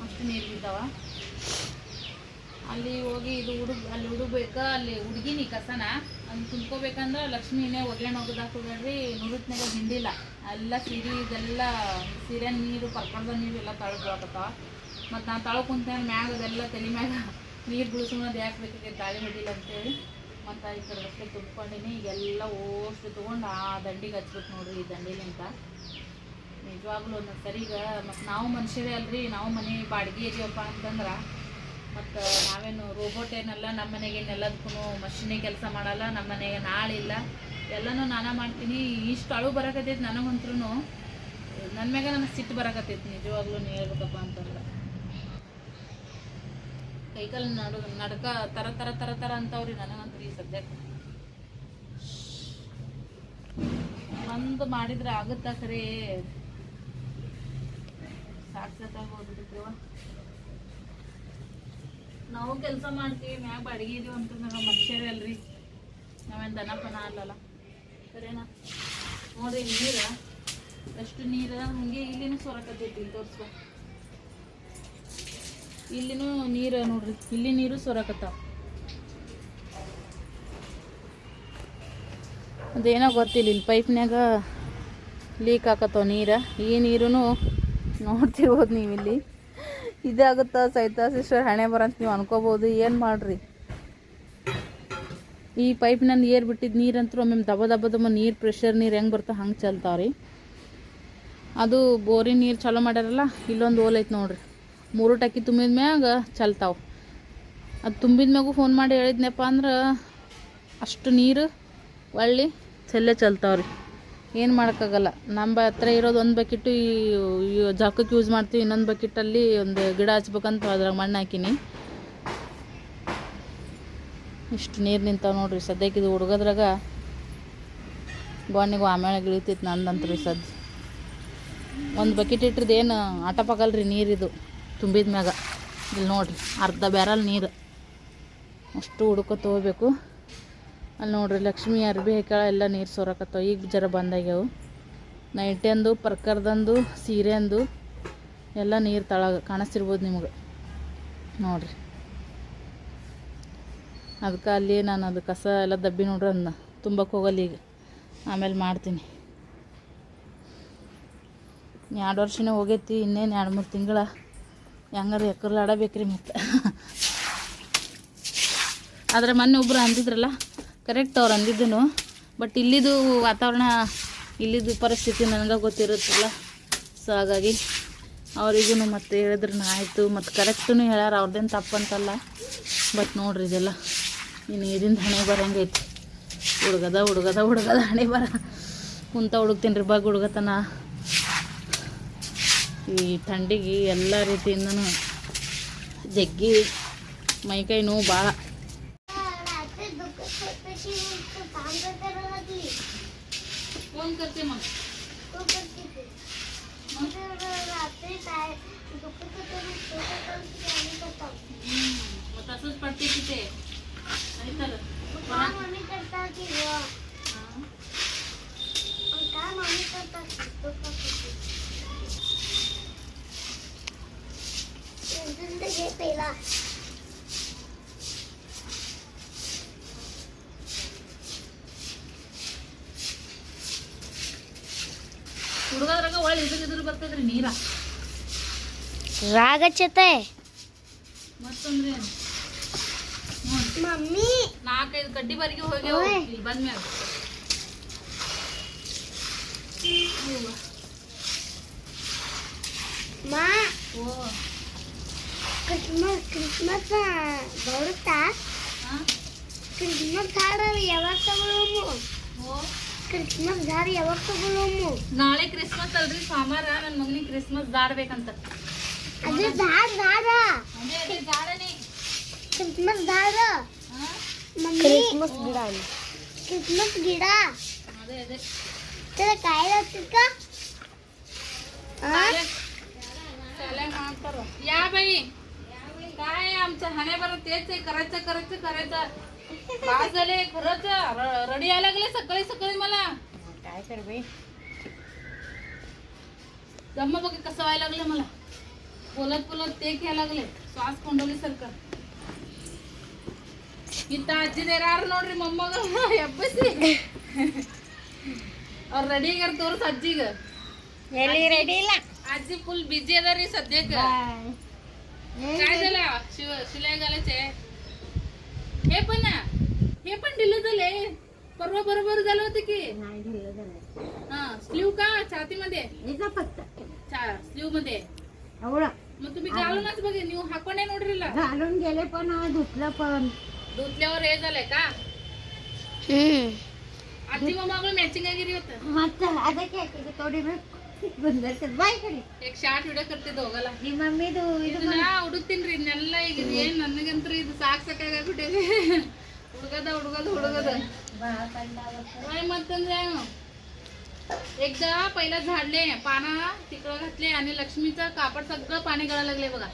ಅಷ್ಟು ನೀರು ಬಿದ್ದಾವ. ಅಲ್ಲಿ ಹೋಗಿ ಇದು ಹುಡುಗ ಅಲ್ಲಿ ಹುಡುಗ್ಬೇಕಾ ಅಲ್ಲಿ ಹುಡುಗಿನಿ ಕಸನ ಅಲ್ಲಿ ತುಂಬ್ಕೋಬೇಕಂದ್ರೆ ಲಕ್ಷ್ಮಿನೇ ಒಗ್ಗರಣೆ ಹೋಗೋದು ಹಾಕೋಬೇಡ್ರಿ, ನುರುತ್ನಾಗ ಹಿಂಡಿಲ್ಲ. ಎಲ್ಲ ಸೀರೆ ಇದೆಲ್ಲ, ಸೀರೆ ನೀರು ಪರ್ಕೊಂಡ ನೀರು ಎಲ್ಲ ತಳಗ್ ಬೀಳಕತ್ತಾವ ಮತ್ತು ನಾನು ತಳ ಕುಂತ ಮ್ಯಾಗ ಅದೆಲ್ಲ ತಲೆ ಮ್ಯಾಗ ನೀರು ಬಿಡಿಸ್ಕೊಳೋದು ಯಾಕೆ ಬೇಕಿದೆ ಗಾಳಿ ಹೊಡಿಲ್ಲ ಅಂತೇಳಿ. ಮತ್ತು ಈ ಕಡೆ ಅಷ್ಟೇ ತುಂಬ್ಕೊಂಡಿನಿ ಈಗೆಲ್ಲ ಓಷ್ಟು ತೊಗೊಂಡು ಆ ದಂಡಿಗೆ ಹಚ್ಬೇಕು ನೋಡ್ರಿ ಈ ದಂಡಿಲಿಂತ ನಿಜವಾಗ್ಲೂ ಒಂದೊಂದು ಸರಿಗ ಮತ್ತು ನಾವು ಮನುಷ್ಯರೇ ಅಲ್ರಿ, ನಾವು ಮನೆ ಬಾಡಿಗೆ ಇದೀವಪ್ಪ ಅಂತಂದ್ರೆ ಮತ್ತು ನಾವೇನು ರೋಬೋಟ್ ಏನಲ್ಲ ನಮ್ಮ ಮನೆಗೆ ಎಲ್ಲದಕ್ಕೂ ಮಷಿನೇ ಕೆಲಸ ಮಾಡಲ್ಲ ನಮ್ಮ ಮನೆಗೆ ನಾಳಿಲ್ಲ ಎಲ್ಲನೂ ನಾನೇ ಮಾಡ್ತೀನಿ. ಇಷ್ಟು ಅಳು ಬರಕತ್ತೈತಿ ನನಗಂತ್ರೂ ನನ್ನ ಮ್ಯಾಗ ನನಗೆ ಸಿಟ್ಟು ಬರಕತ್ತೈತಿ, ನಿಜವಾಗ್ಲೂ ನೀ ಹೇಳ್ಬೇಕಪ್ಪ ಅಂತಂದ್ರೆ. ಕೈಕಾಲು ನಡು, ನಡ್ಕ ತರ ತರ ತರ ಥರ ಅಂತಾವ್ರಿ ನನಗಂತೂ ಈ ಸದ್ಯಕ್ಕೆ ಒಂದು ಮಾಡಿದ್ರೆ ಆಗುತ್ತಾ ಸರಿ ಸಾಕ್ಸತ್ತಾಗ ಹೋಗ್ಬಿಟ್ಟಿರ್ತೀವ ನಾವು ಕೆಲಸ ಮಾಡ್ತೀವಿ, ಮ್ಯಾಗ ಬಾಡಿಗೆ ಇದೀವಿ ಅಂತ ನಾವು ಮನುಷ್ಯರೇ ಅಲ್ರಿ ನಾವೇನು ದನಪನ ಅಲ್ಲಲ್ಲ. ಸರಿನಾ? ನೋಡ್ರಿ ನೀರು, ಅಷ್ಟು ನೀರು ಹಂಗೆ ಇಲ್ಲಿನೂ ಸೊರಕತ್ತೈತಿ ಇಲ್ಲಿ ತೋರಿಸ್ಕೊ. ಇಲ್ಲಿನೂ ನೀರು ನೋಡ್ರಿ, ಇಲ್ಲಿ ನೀರು ಸೊರಕತ್ತಾವ ಅದೇನೋ ಗೊತ್ತಿಲ್ಲ, ಇಲ್ಲಿ ಪೈಪ್ನ್ಯಾಗ ಲೀಕ್ ಆಕತ್ತವ ನೀರು, ಈ ನೀರು ನೋಡ್ತಿರ್ಬೋದು ನೀವು ಇಲ್ಲಿ ಇದಾಗುತ್ತಾ ಸಹಿತ ಸಿಸ್ಟರ್, ಹಣೆ ಬರಂತ ನೀವು ಅನ್ಕೋಬೋದು. ಏನು ಮಾಡ್ರಿ? ಈ ಪೈಪ್ನ ಏರ್ ಬಿಟ್ಟಿದ್ದು ನೀರಂತೂ ಒಮ್ಮೆ ದಬ್ಬ ದಬ್ಬ ದಬ ನೀರು, ಪ್ರೆಷರ್ ನೀರು ಹೆಂಗೆ ಬರ್ತಾ ಹಂಗೆ ಚಲ್ತಾವ್ರಿ. ಅದು ಬೋರಿನ ನೀರು ಚಲೋ ಮಾಡ್ಯಾರಲ್ಲ, ಇಲ್ಲೊಂದು ಓಲ್ ಐತೆ ನೋಡ್ರಿ. ಮೂರು ಟಕ್ಕಿ ತುಂಬಿದ ಮ್ಯಾಗ ಚಲ್ತಾವೆ. ಅದು ತುಂಬಿದ ಮ್ಯಾಗೂ ಫೋನ್ ಮಾಡಿ ಹೇಳಿದ್ನಪ್ಪ ಅಂದ್ರೆ ಅಷ್ಟು ನೀರು, ಒಳ್ಳಿ, ಚೆಲ್ಲೆ ಚಲ್ತಾವ್ರಿ. ಏನು ಮಾಡೋಕ್ಕಾಗಲ್ಲ. ನಮ್ಮ ಹತ್ರ ಇರೋದು ಒಂದು ಬಕೆಟು ಈ ಜಾಕಕ್ಕೆ ಯೂಸ್ ಮಾಡ್ತೀವಿ, ಇನ್ನೊಂದು ಬಕೆಟಲ್ಲಿ ಒಂದು ಗಿಡ ಹಚ್ಬೇಕಂತ ಅದ್ರಾಗ ಮಣ್ಣು ಹಾಕಿನಿ. ಇಷ್ಟು ನೀರು ನಿಂತಾವ ನೋಡ್ರಿ ಸದ್ಯಕ್ಕೆ ಇದು ಹುಡುಗದ್ರಾಗ. ಗೋಣಿಗೆ ಆಮೇಲೆ ಇಳಿತೈತಿ ನಂದಂತ್ರಿ ಸದ್ ಒಂದು ಬಕೆಟ್ ಇಟ್ರದ್ದು ಏನು ಆಟಪಾಗಲ್ರಿ ನೀರಿದು ತುಂಬಿದ ಮ್ಯಾಗ ಇಲ್ಲಿ ನೋಡ್ರಿ, ಅರ್ಧ ಬ್ಯಾರಲ್ ನೀರು. ಅಷ್ಟು ಹುಡ್ಕೊ ತೊಗೋಬೇಕು. ಅಲ್ಲಿ ನೋಡ್ರಿ ಲಕ್ಷ್ಮಿ ಅರ್ಬಿ ಹಾಕ್ಯಾಳ, ಎಲ್ಲ ನೀರು ಸೋರಕತ್ತವ. ಈಗ ಜರ ಬಂದಾಗ್ಯಾವು ಅಂದು, ಪರ್ಕರ್ದಂದು ಸೀರೆಂದು ಎಲ್ಲ ನೀರು ತಳಗ ಕಾಣಿಸ್ತಿರ್ಬೋದು ನಿಮ್ಗೆ. ನೋಡ್ರಿ. ಅದಕ್ಕೆ ಅಲ್ಲಿ ನಾನು ಅದು ಕಸ ಎಲ್ಲ ದಬ್ಬಿ ನೋಡ್ರಿ ಅದನ್ನ ತುಂಬಕ್ಕೆ ಹೋಗಲ್ಲ ಈಗ. ಆಮೇಲೆ ಮಾಡ್ತೀನಿ. ಎರಡು ವರ್ಷನೇ ಹೋಗೈತಿ, ಇನ್ನೇನು ಎರಡು ಮೂರು ತಿಂಗಳ. ಹೆಂಗಾರು ಎಕರ್ಲ ಆಡಬೇಕ್ರಿ ಮತ್ತೆ. ಆದರೆ ಮೊನ್ನೆ ಒಬ್ಬರು ಅಂದಿದ್ರಲ್ಲ ಕರೆಕ್ಟ್ ಅವ್ರು ಅಂದಿದ್ದನು ಬಟ್ ಇಲ್ಲಿದು ವಾತಾವರಣ, ಇಲ್ಲಿದು ಪರಿಸ್ಥಿತಿ ನನಗೆ ಗೊತ್ತಿರುತ್ತಲ್ಲ. ಸೊ ಹಾಗಾಗಿ ಅವರಿಗೂ ಮತ್ತೆ ಹೇಳಿದ್ರು ಆಯಿತು ಮತ್ತು ಕರೆಕ್ಟೂ ಹೇಳ್ಯಾರ ಅವ್ರದ್ದೇನು ತಪ್ಪಂತಲ್ಲ. ಬಟ್ ನೋಡ್ರಿ ಇದೆಲ್ಲ ಈ ಇದರಿಂದ ಹಣೆ ಬರಂಗೈತಿ. ಹುಡುಗದ ಹುಡುಗದ ಹುಡುಗದ ಹಣೆ ಬರ, ಕುಂತ ಹುಡುಕ್ತೀನಿ ರೀ ಬಗ್ ಹುಡುಗತನ ಈ ಥಂಡಿಗೆ ಎಲ್ಲ ರೀತಿಯಿಂದನೂ ಜಗ್ಗಿ ಮೈಕೈ ನೋವು ಭಾಳ करते हम्म, मग. तसंच पडते तिथे. नाही तर ಬರ್ತದ್ರಿ ನೀರ ರಾಗಚ್ಚತೆ ಮತ್ತಂದ್ರೆ ಏನು? ನೋಡ್ರಿ ಮಮ್ಮಿ ನಾಲ್ಕೈದು ಕಡ್ಡಿ ಬಾರಿಗೆ ಹೋಗ್ಯಾವ ಓಯ್. ಇಲ್ಲಿ ಬಂದ್ಮ್ಯಾಗ ಅವ್ವ. ಮಾ ಓ ಕ್ರಿಸ್ಮಸ್ ಕ್ರಿಸ್ಮಸ್ ಬರುತ್ತಾ ಹಾ? ಕ್ರಿಸ್ಮಸ್ ಹಾಡು ಯಾವಾಗ ತಗೊಳ್ಳೋಮು ಓ ಕ್ರಿಸ್ಮಸ್ ಹಾಡು ಯಾವಾಗ ತಗೊಳ್ಳೋಮು ನಾಳೆ ಕ್ರಿಸ್ಮಸ್ ಅಲ್ರಿ ಸೋಮವಾರ ನನ್ನ ಮಗನಿಗೆ ಕ್ರಿಸ್ಮಸ್ ದಾರ್ ಬೇಕಂತ ಅದು ದಾಡ ದಾಡ ಅದೇ ಅದೇ ದಾರನೇ ಕ್ರಿಸ್ಮಸ್ ದಾಡ ಹಾ? ಮಮ್ಮಿ ಕ್ರಿಸ್ಮಸ್ ಗಿಡ ಕ್ರಿಸ್ಮಸ್ ಗಿಡ ಅದೇ ಅದೇ त्याला काय लागतं का चालेल. चालेल म्हणतो. या बाई काय आमचं हाणे बरं तेच आहे करायचं करायचं करायचं काय झाले खरंच र- रडी यायला लागले सकाळी सकाळी मला काय कर बे जम्मा बघ कसं व्हायला लागलं मला बोलत बोलत ते घ्यायला लागले श्वास कोंडवली सारखं ಇತ್ತ ಅಜ್ಜಿ ಯಾರು ನೋಡ್ರಿ ಮೊಮ್ಮಗ ಎಬ್ಬಸಿ ಅವ್ರ ರೆಡಿ ಆಗ್ಯಾರ ತೋರ್ಸ ಅಜ್ಜಿಗ ಎಲ್ಲಿ ರೆಡಿ ಇಲ್ಲ आजी फुल बिझी आहे रे सध्या काय झालं शिव शिलाई घालायचे हे पण ना हे पण ढिलं झालंय. परवा बरोबर झालं होतं की. नाही झालं हा स्लीव का छातीमध्ये? हिचा फक्त चा स्लीवमध्ये एवढं. मग तुम्ही घालूनच बघे न्यू हाको नाही नोटरीला. घालून गेले पण धुतलं पण. धुतल्यावर हे झालंय का? आधी मग मॅचिंग वगैरे होतं. मग आता थोडी वेळ. ಬಂದಿರ್ತದೆ ಬಾಯ್ ಕಡೆ एक ಶಾರ್ಟ್ ವಿಡಿಯೋ करते दोघाला ನಿಮ್ಮ ಮಮ್ಮಿದು ಇದು ಇದನ್ನ ಹುಡುಕ್ತೀನ್ರಿ ಇದನ್ನೆಲ್ಲ ಈಗ ಇದು ಏನ್ ನನಗಂತ್ರ ಇದು ಸಾಕ್ ಸಾಕಾಗ್ಬಿಟ್ಟಿದೆ ಹುಡುಗದ ಹುಡುಗದ ಹುಡುಗದ काय म्हणतात एकदा पहिला झाडले पाना तिकडं घातले आणि लक्ष्मीचं कापड सगळं पाणी गळायला लागले बघा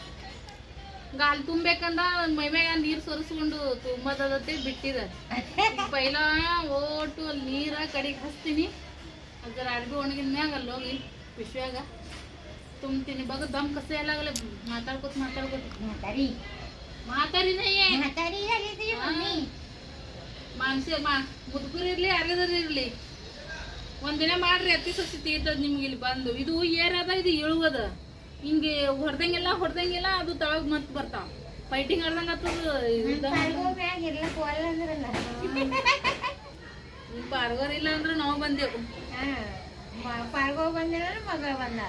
ಗಾಲ್ ತುಂಬೇಕಂದ ಮೈಮ್ಯಾಗ ನೀರ್ ಸೊರಿಸ್ಕೊಂಡು ತುಂಬದತ್ತೆ ಬಿಟ್ಟಿದ ಪೈಲ ಓಟು ಅಲ್ಲಿ ನೀರ ಕಡೆಗೆ ಹಚ್ತೀನಿ ಅದ್ರ ಅರ್ಬಿ ಒಣಗಿದ ಮ್ಯಾಗ ಅಲ್ಲಿ ಹೋಗಿ ವಿಶ್ವಾಗ ತುಂಬ್ತೀನಿ. ಬಗ ದಮ್ ಕಸ ಎಲ್ಲ ಆಗಲ್ಲ. ಮಾತಾಡ್ಕೊತ ಮಾತಾಡ್ಕೊತ. ಮಾತಾಡಿ. ಮಾತಾಡಿ ಮನ್ಸಿ ಮುದುಕರು ಇರ್ಲಿ ಯಾರಿದ್ರು ಇರ್ಲಿ. ಒಂದಿನ ಮಾಡ್ರಿ ಅತಿ ಸಸಿ ತೀರ್ತದ ನಿಮ್ಗೆ ಇಲ್ಲಿ ಬಂದು. ಇದು ಏರದ ಇದು ಇಳುವದ ಹಿಂಗೆ ಹೊಡೆದಂಗೆಲ್ಲ ಹೊಡೆದಂಗೆಲ್ಲ ಅದು ತಳಗ್ ಮತ್ ಬರ್ತಾವ. ಫೈಟಿಂಗ್ ಆಡ್ದಂಗ ಪಾರ್ಗೋರ್ ಇಲ್ಲ ಅಂದ್ರೆ ನಾವು ಬಂದೆವು. ಪಾರ್ಗೋ ಬಂದಿಲ್ಲ ಮಗ ಬಂದ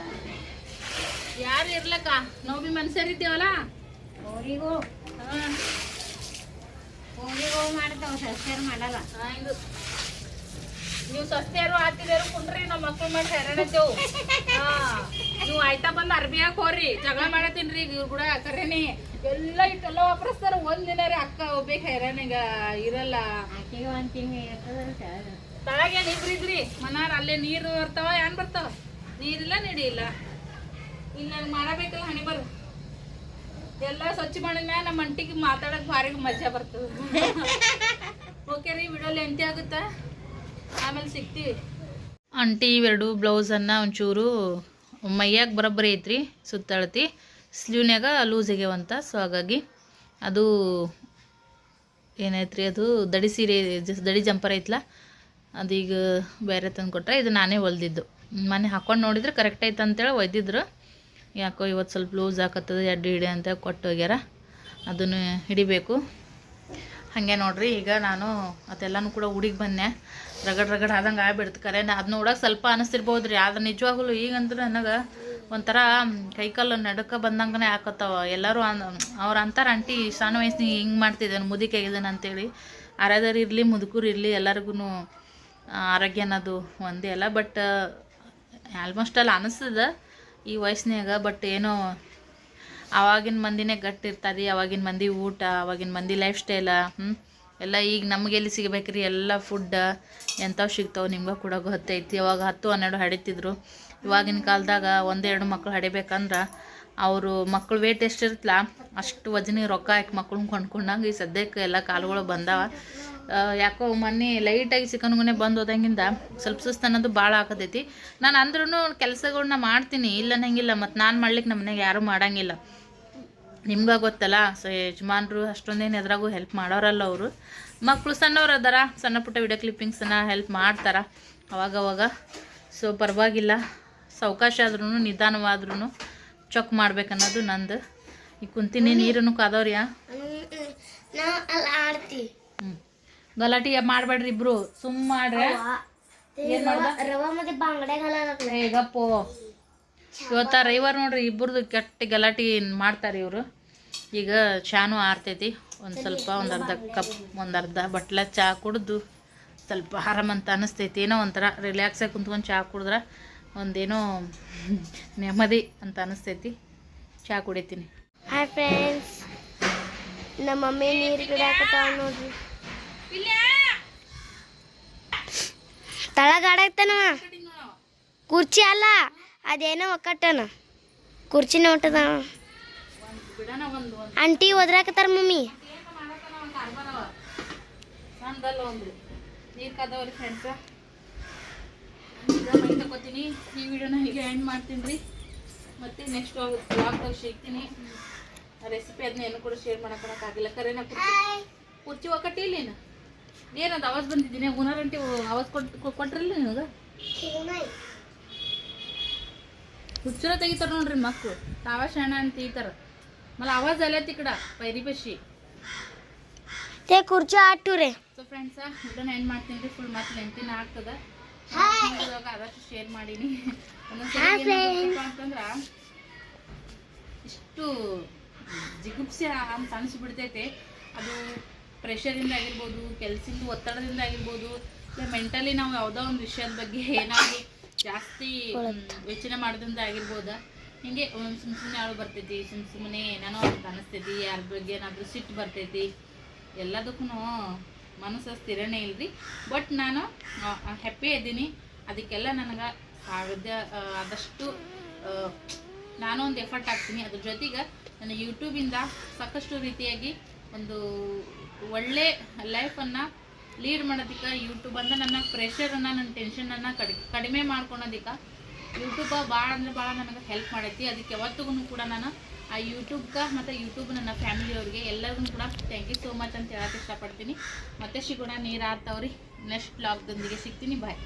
ಯಾರು ಇರ್ಲಕ್ಕ? ನಾವು ಬಿ ಮನುಷ್ಯರಿದ್ದೇವಲ್ಲ ಅವರಿಗೂ ಹಾ. ಹೋರಿಗೂ ಮಾಡ್ತಾವ ಸಸ್ಯರು ಮಾಡಲ್ಲ. ಹಾ, ಇದು. ನೀವು ಸಸ್ತ್ಯಾರು ಆತಿದೇರು ಕುಂಡ್ರಿ ನಮ್ಮ ಮಕ್ಕಳು ಮಾಡಿ ಹೈರಾಣಿದ್ದೇವು ಹಾ. ನೀವು ಆಯ್ತಾ ಬಂದು ಅರ್ಬಿ ಹಾಕ್ ಹೋರಿ ಜಗಳ ಮಾಡತ್ತೀನ್ರಿ ಇವ್ರು ಕೂಡ ಕರೇನಿ. ಎಲ್ಲ ಇಟ್ಟೆಲ್ಲ ವಾಪರಿಸ್ತಾರ ಒಂದ್ ದಿನ ರೀ ಅಕ್ಕ ಒಬ್ಬ ಹೈರಾಣಿಗ ಇರಲ್ಲ. ಆಕೆಗೆ ಒಂದ್ ತಿಂಗಳು ಇರ್ತದಲ್ಲ ತಳಗೇನ್ ಇಬ್ರು ಇದ್ರಿ ಮನಾರ ಅಲ್ಲೇ ನೀರು ಬರ್ತಾವ ಏನ್ ಬರ್ತಾವ? ನೀರಿಲ್ಲ, ನಡಿ ಇಲ್ಲ. ಇನ್ನು ಮಾಡಬೇಕಲ್ಲ, ಹಣಿ ಬರ್ ಎಲ್ಲ ಸ್ವಚ್ಛ ಮಾಡಿದ ಮ್ಯಾಗ ನಮ್ಮ ಅಂಟಿಗೆ ಮಾತಾಡಕ್ ಭಾರಿ ಮಜಾ ಬರ್ತದ. ಓಕೆ ರೀ ವಿಡಿಯೋ ಲೆಂತಿ ಆಗುತ್ತಾ? ಆಮೇಲೆ ಸಿಗ್ತೀವಿ. ಅಂಟಿ ಇವೆರಡು ಬ್ಲೌಸನ್ನು ಒಂಚೂರು ಮೈಯಾಗ ಬರೋಬ್ಬರಿ ಐತ್ರಿ, ಸುತ್ತಳತಿ. ಸ್ಲೀವ್ನ್ಯಾಗ ಲೂಸ್ ಆಗ್ಯಾವಂತ, ಸೊ ಹಾಗಾಗಿ ಅದು ಏನೈತ್ರಿ ಅದು ದಡಿ ಸೀರೆ, ದಡಿ ಜಂಪರ್ ಐತ್ಲ ಅದೀಗ ಬೇರೆ ತಂದು ಕೊಟ್ಟರೆ ಇದು ನಾನೇ ಹೊಲ್ದಿದ್ದು. ಮನೆ ಹಾಕ್ಕೊಂಡು ನೋಡಿದ್ರೆ ಕರೆಕ್ಟ್ ಐತೆ ಅಂತೇಳಿ ಒಯ್ದಿದ್ರು. ಯಾಕೋ ಇವತ್ತು ಸ್ವಲ್ಪ ಲೂಸ್ ಹಾಕತ್ತದ ಎಡ್ಡು ಹಿಡಿ ಅಂತ ಕೊಟ್ಟು ಹೋಗ್ಯಾರ. ಅದನ್ನು ಹಿಡಿಬೇಕು. ಹಾಗೆ ನೋಡ್ರಿ, ಈಗ ನಾನು ಅದೆಲ್ಲನೂ ಕೂಡ ಹುಡುಗಿ ಬಂದೆ. ರಗಡ್ ರಗಡ್ ಆದಂಗೆ ಆಗ್ಬಿಡ್ತು ಕರೆ. ಅದು ನೋಡೋಕೆ ಸ್ವಲ್ಪ ಅನಿಸ್ತಿರ್ಬೋದು ರೀ ಆದ್ರೆ ನಿಜವಾಗ್ಲೂ ಈಗಂದ್ರೆ ನನಗೆ ಒಂಥರ ಕೈಕಾಲು ನಡಕ ಬಂದಂಗನೇ ಹಾಕತ್ತಾವ ಎಲ್ಲರೂ ಅನ್, ಅವ್ರು ಅಂತಾರೆ, ಆಂಟಿ ಸಣ್ಣ ವಯಸ್ಸಿನ ಹಿಂಗೆ ಮಾಡ್ತಿದ್ದಾನೆ ಮುದುಕಿ ಆಗಿದ್ದಾನೆ ಅಂತೇಳಿ. ಆರಾಧರು ಇರಲಿ, ಮುದುಕರು ಇರಲಿ ಎಲ್ಲರಿಗೂ ಆರೋಗ್ಯ ಅನ್ನೋದು ಒಂದೇ ಅಲ್ಲ ಬಟ್ ಆಲ್ಮೋಸ್ಟ್ ಅಲ್ಲಿ ಅನಿಸ್ತದ ಈ ವಯಸ್ಸಿನಾಗ ಬಟ್ ಏನೋ ಆವಾಗಿನ ಮಂದಿನೇ ಗಟ್ಟಿರ್ತಾರೆ ಅವಾಗಿನ ಮಂದಿ ಊಟ, ಅವಾಗಿನ ಮಂದಿ ಲೈಫ್ ಸ್ಟೈಲ ಎಲ್ಲ ಈಗ ನಮ್ಗೆ ಎಲ್ಲಿ ಸಿಗಬೇಕ್ರಿ? ಎಲ್ಲ ಫುಡ್ ಎಂಥವು ಸಿಗ್ತಾವೆ ನಿಮ್ಗೆ ಕೂಡ ಗೊತ್ತೈತಿ ಅವಾಗ ಹತ್ತು, ಹನ್ನೆರಡು ಹಡಿತಿದ್ರು. ಇವಾಗಿನ ಕಾಲದಾಗ ಒಂದೆರಡು ಮಕ್ಕಳು ಹಡಿಬೇಕಂದ್ರೆ ಅವರು ಮಕ್ಕಳು ವೇಟ್ ಎಷ್ಟಿರ್ತಲ್ಲ ಅಷ್ಟು ವಜನಿಗೆ ರೊಕ್ಕ ಹಾಕಿ ಮಕ್ಳನ್ನ ಕೊಂಡ್ಕೊಂಡಂಗೆ ಈ ಸದ್ಯಕ್ಕೆ ಎಲ್ಲ ಕಾಲುಗಳು ಬಂದಾವ. ಯಾಕೋ ಮೊನ್ನೆ ಲೈಟಾಗಿ ಚಿಕನ್ಗುನೆ ಬಂದು ಹೋದಂಗಿಂದ ಸ್ವಲ್ಪ ಸುಸ್ತು ಅನ್ನೋದು ಭಾಳ ಆಕತೈತಿ. ನಾನು ಅಂದ್ರೂ ಕೆಲಸಗಳನ್ನ ಮಾಡ್ತೀನಿ ಇಲ್ಲ ಅನ್ನಂಗಿಲ್ಲ ಮತ್ತು ನಾನು ಮಾಡ್ಲಿಕ್ಕೆ ನಮ್ಮ ಮನೆಗೆ ಯಾರೂ ಮಾಡಂಗಿಲ್ಲ. ನಿಮ್ಗೆ ಗೊತ್ತಲ್ಲ ಸೊ ಯಜಮಾನ್ರು ಅಷ್ಟೊಂದೇನು ಎದ್ರಾಗೂ ಹೆಲ್ಪ್ ಮಾಡೋರಲ್ಲ ಅವರು. ಮಕ್ಕಳು ಸಣ್ಣವ್ರು ಅದಾರ ಸಣ್ಣ ಪುಟ್ಟ ವಿಡಿಯೋ ಕ್ಲಿಪ್ಪಿಂಗ್ಸನ್ನ ಹೆಲ್ಪ್ ಮಾಡ್ತಾರೆ ಅವಾಗ ಅವಾಗ ಸೊ ಪರವಾಗಿಲ್ಲ ಸಾವಕಾಶ ಆದ್ರೂ ನಿಧಾನವಾದ್ರೂ ಚೊಕ್ ಮಾಡ್ಬೇಕನ್ನೋದು ನಂದು. ಈಗ ಕುಂತೀನಿ ನೀರನ್ನು ಕಾದವ್ರಿಯಾ? ಹ್ಞೂ ಗಲಾಟಿ ಮಾಡಬೇಡ್ರಿ ಇಬ್ರು. ಸುಮ್ ಮಾಡ್ರೆ. ಏನ್ ಮಾಡ್ದ? ಇವತ್ತ ರವಿವಾರ ನೋಡ್ರಿ ಇಬ್ಬರದು ಕೆಟ್ಟ ಗಲಾಟಿ ಮಾಡ್ತಾರೆ ಇವರು. ಈಗ ಚಾನು ಆರ್ತೈತಿ. ಒಂದು ಸ್ವಲ್ಪ ಒಂದು ಅರ್ಧ ಕಪ್ ಒಂದು ಅರ್ಧ ಬಟ್ಲ ಚಹಾ ಕುಡ್ದು ಸ್ವಲ್ಪ ಆರಾಮಂತ ಅನಿಸ್ತೈತಿ. ಏನೋ ಒಂಥರ ರಿಲ್ಯಾಕ್ಸಾಗಿ ಕುಂತ್ಕೊಂಡು ಚಹಾ ಕುಡಿದ್ರೆ ಒಂದೇನೋ ನೆಮ್ಮದಿ ಅಂತ ಅನಿಸ್ತೈತಿ. ಚಹಾ ಕುಡಿತೀನಿ. ಹಾಯ್ ಫ್ರೆಂಡ್ಸ್ ನಮ್ಮ ಮಮ್ಮಿ ನೀರು ಗಿಡಾಕತ್ತಾವ ನೋಡ್ರಿ. ತಳಗ ಆಡಾಕ್ತಾನವ ಕುರ್ಚಿ ಅಲ್ಲ ಅದೇನೋ ಒಕ್ಕಟ್ಟನ. ಕುರ್ಚಿ ನೋಟದ ಅಂಟಿ ಒದ್ರಾಕತ್ತಾರ ಮಮ್ಮಿ. ತಗೋತೀನಿ. ಈ ವಿಡಿಯೋನ ಹೀಗೆ ಎಂಡ್ ಮಾಡ್ತೀನಿ. ರೀ ಮತ್ತೆ ನೆಕ್ಸ್ಟ್ ಲಾಕ್ ಸಿಗ್ತೀನಿ. ರೆಸಿಪಿ ಅದನ್ನ ಏನು ಕೂಡ ಶೇರ್ ಮಾಡೋಕ್ಕಾಗಿಲ್ಲ ಕರೆನ ಕುರ್ಚಿ. ಕುರ್ಚಿ ಒಕ್ಕಟ್ಟಿ ಇಲ್ಲಿ ನೀನು? ಏನದು ಆವಾಜ್ ಬಂದಿದ್ದೀನಿ ಗುಣರಂಟಿ ಆವಾಜ್ ಕೊಟ್ಟು ಕೊಟ್ರಲ್ಲ ನಿನಗೆ ಹುಚ್ಚರ ತೆಗಿತಾರ ನೋಡ್ರಿ ಮಕ್ಕಳು ತಾವ ಶಾಣ ಅಂತ ತೆಗಿತಾರ ಮಲ್ಲ ಆವಾಜ್ ಅಲ್ಲ ತಿಕಡ ಪೈರಿ ಬಶಿ ते खुर्ची आटू रे ಸೊ ಫ್ರೆಂಡ್ಸ ಇದನ್ನ ಎಂಡ್ ಮಾಡ್ತೀನಿ ರೀ ಫುಲ್ ಮತ್ತೆ ಲೆಂತಿನ ಆಗ್ತದ ಇವಾಗ ಆದಷ್ಟು ಶೇರ್ ಮಾಡೀನಿ ಒಂದೊಂದ್ಸರಿ ಏನಾಗ್ತದಪ್ಪ ಅಂತಂದ್ರ ಇಷ್ಟು ಜಿಗುಪ್ಸೆ ಅಂತ ಅನಿಸ್ಬಿಡ್ತೈತೆ ಅದು ಪ್ರೆಷರಿಂದ ಆಗಿರ್ಬೋದು, ಕೆಲಸದಿಂದ, ಒತ್ತಡದಿಂದ ಆಗಿರ್ಬೋದು, ಇಲ್ಲ ಮೆಂಟಲಿ ನಾವು ಯಾವುದೋ ಒಂದು ವಿಷಯದ ಬಗ್ಗೆ ಏನಾದರೂ ಜಾಸ್ತಿ ಯೋಚನೆ ಮಾಡೋದ್ರಿಂದ ಆಗಿರ್ಬೋದು? ಹಿಂಗೆ ಒಂದು ಸುಮ್ ಸುಮ್ಮನೆ ಆಳು ಬರ್ತೈತಿ, ಸುಮ್ ಸುಮ್ಮನೆ ಏನೇನೋ ಅಂತ ಅನಿಸ್ತೈತಿ, ಯಾರ ಬಗ್ಗೆ ಏನಾದರೂ ಸಿಟ್ಟು ಬರ್ತೈತಿ ಎಲ್ಲದಕ್ಕೂ ಮನಸ್ಸು ಸ್ಥಿರನೇ ಇಲ್ರಿ. ಬಟ್ ನಾನು ಹ್ಯಾಪಿ ಇದ್ದೀನಿ. ಅದಕ್ಕೆಲ್ಲ ನನಗೆ ಸಾಧ್ಯ ಆದಷ್ಟು ನಾನು ಒಂದು ಎಫರ್ಟ್ ಹಾಕ್ತೀನಿ. ಅದ್ರ ಜೊತೆಗೆ ನನ್ನ ಯೂಟ್ಯೂಬಿಂದ ಸಾಕಷ್ಟು ರೀತಿಯಾಗಿ ಒಂದು ಒಳ್ಳೆ ಲೈಫನ್ನು ಲೀಡ್ ಮಾಡೋದಕ್ಕೆ ಯೂಟ್ಯೂಬಂದ ನನ್ನ ಪ್ರೆಷರನ್ನು ನನ್ನ ಟೆನ್ಷನನ್ನು ಕಡಿ, ಕಡಿಮೆ ಮಾಡ್ಕೊಳೋದಕ್ಕೆ ಯೂಟ್ಯೂಬ ಭಾಳ ಅಂದ್ರೆ ಭಾಳ ನನಗೆ ಹೆಲ್ಪ್ ಮಾಡೈತಿ. ಅದಕ್ಕೆ ಯಾವತ್ತಿಗೂ ಕೂಡ ನಾನು ಆ ಯೂಟ್ಯೂಬ್ಗೆ ಮತ್ತು ಯೂಟ್ಯೂಬ್ ನನ್ನ ಫ್ಯಾಮಿಲಿಯವ್ರಿಗೆ ಎಲ್ಲರಿಗೂ ಕೂಡ ಥ್ಯಾಂಕ್ ಯು ಸೋ ಮಚ್ ಅಂತ ಹೇಳಕ್ಕೆ ಇಷ್ಟಪಡ್ತೀನಿ. ಮತ್ತೆ ಸಿಗೋಣ, ನೀರು ನೆಕ್ಸ್ಟ್ ಬ್ಲಾಗ್ದೊಂದಿಗೆ ಸಿಗ್ತೀನಿ. ಬಾಯ್